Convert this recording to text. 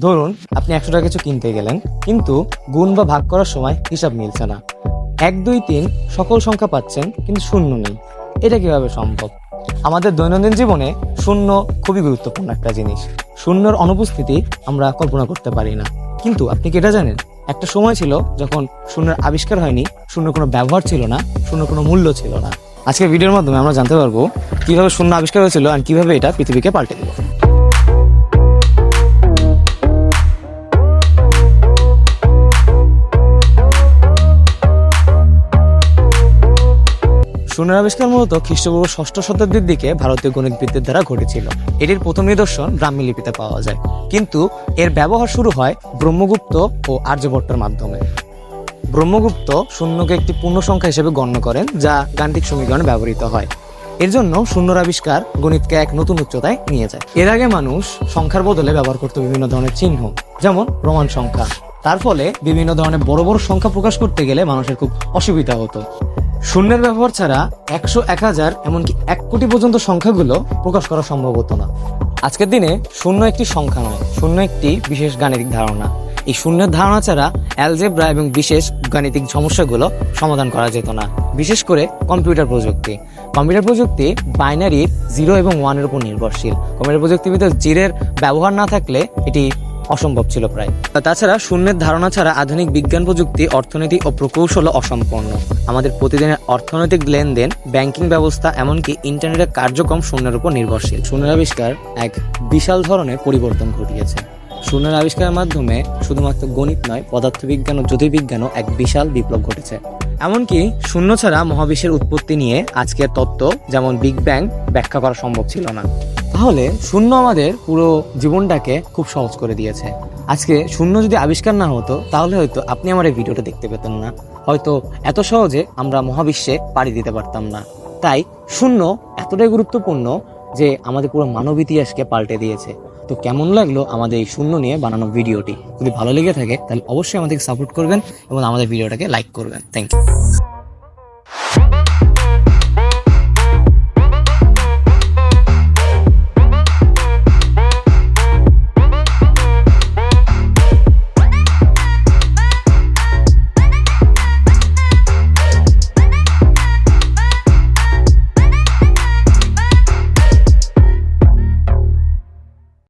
ধরুন, আপনি একশো টাকা কিছু কিনতে গেলেন, কিন্তু গুণ বা ভাগ করার সময় হিসাব মিলছে না। এক, দুই, তিন, সকল সংখ্যা পাচ্ছেন, কিন্তু শূন্য নেই। এটা কীভাবে সম্ভব? আমাদের দৈনন্দিন জীবনে শূন্য খুবই গুরুত্বপূর্ণ একটা জিনিস। শূন্যর অনুপস্থিতি আমরা কল্পনা করতে পারি না। কিন্তু আপনি কি এটা জানেন? একটা সময় ছিল যখন শূন্যের আবিষ্কার হয়নি শূন্য কোনো ব্যবহার ছিল না শূন্য কোনো মূল্য ছিল না। আজকে ভিডিওর মাধ্যমে আমরা জানতে পারব কীভাবে শূন্য আবিষ্কার হয়েছিল আর কীভাবে এটা পৃথিবীকে পাল্টে দিল। শূন্যের আবিষ্কার মূলত খ্রিস্টপূর্ব ষষ্ঠ শতাব্দীর দিকে ভারতীয় গণিতবিদদের দ্বারা ঘটেছিল। এটির প্রথম নিদর্শন ব্রাহ্মী লিপিতে পাওয়া যায়। কিন্তু এর ব্যবহার শুরু হয় ব্রহ্মগুপ্ত ও আর্যভট্টের মাধ্যমে। ব্রহ্মগুপ্ত শূন্যকে একটি পূর্ণ সংখ্যা হিসেবে গণ্য করেন, যা গাণিতিক সমীকরণে ব্যবহৃত হয়। এর জন্য শূন্যর আবিষ্কার গণিতকে এক নতুন উচ্চতায় নিয়ে যায়। এর আগে মানুষ সংখ্যার বদলে ব্যবহার করত বিভিন্ন ধরনের চিহ্ন, যেমন রোমান সংখ্যা। তার ফলে বিভিন্ন ধরনের বড় বড় সংখ্যা প্রকাশ করতে গেলে মানুষের খুব অসুবিধা হতো। শূন্যের ব্যবহার ছাড়া একশো এক হাজার, এমনকি এক কোটি পর্যন্ত সংখ্যাগুলো প্রকাশ করা সম্ভব হতো না। আজকের দিনে শূন্য একটি সংখ্যা নয়, শূন্য একটি বিশেষ গাণিতিক ধারণা। এই শূন্যের ধারণা ছাড়া অ্যালজেব্রা এবং বিশেষ গাণিতিক সমস্যাগুলো সমাধান করা যেত না, বিশেষ করে কম্পিউটার প্রযুক্তি। কম্পিউটার প্রযুক্তি বাইনারি জিরো এবং ওয়ানের উপর নির্ভরশীল। কম্পিউটার প্রযুক্তির ভিতর জিরের ব্যবহার না থাকলে এটি অসম্ভব ছিল প্রায়। তাছাড়া শূন্যের ধারণা ছাড়া আধুনিক বিজ্ঞান প্রযুক্তি, অর্থনীতি ও প্রকৌশল অসম্পন্ন আমাদের প্রতিদিনের অর্থনৈতিক লেনদেন, ব্যাংকিং ব্যবস্থা, এমনকি ইন্টারনেটের কার্যক্রম শূন্যের উপর নির্ভরশীল। শূন্যের আবিষ্কার এক বিশাল ধরনের পরিবর্তন ঘটিয়েছে। শূন্যের আবিষ্কারের মাধ্যমে শুধুমাত্র গণিত নয়, পদার্থবিজ্ঞান ও জ্যোতির্বিজ্ঞানও এক বিশাল বিপ্লব ঘটেছে। এমনকি শূন্য ছাড়া মহাবিশ্বের উৎপত্তি নিয়ে আজকের তত্ত্ব, যেমন বিগ ব্যাং, ব্যাখ্যা করা সম্ভব ছিল না। তাহলে শূন্য আমাদের পুরো জীবনটাকে খুব সহজ করে দিয়েছে। আজকে শূন্য যদি আবিষ্কার না হতো, তাহলে হয়তো আপনি আমার এই ভিডিওটা দেখতে পেতেন না। হয়তো এত সহজে আমরা মহাবিশ্বে পাড়ি দিতে পারতাম না। তাই শূন্য এতটাই গুরুত্বপূর্ণ যে আমাদের পুরো মানব ইতিহাসকে পাল্টে দিয়েছে। তো কেমন লাগল আমাদের এই শূন্য নিয়ে বানানো ভিডিওটি? যদি ভালো লেগে থাকে, তাহলে অবশ্যই আমাদেরকে সাপোর্ট করবেন এবং আমাদের ভিডিওটাকে লাইক করবেন। Thank you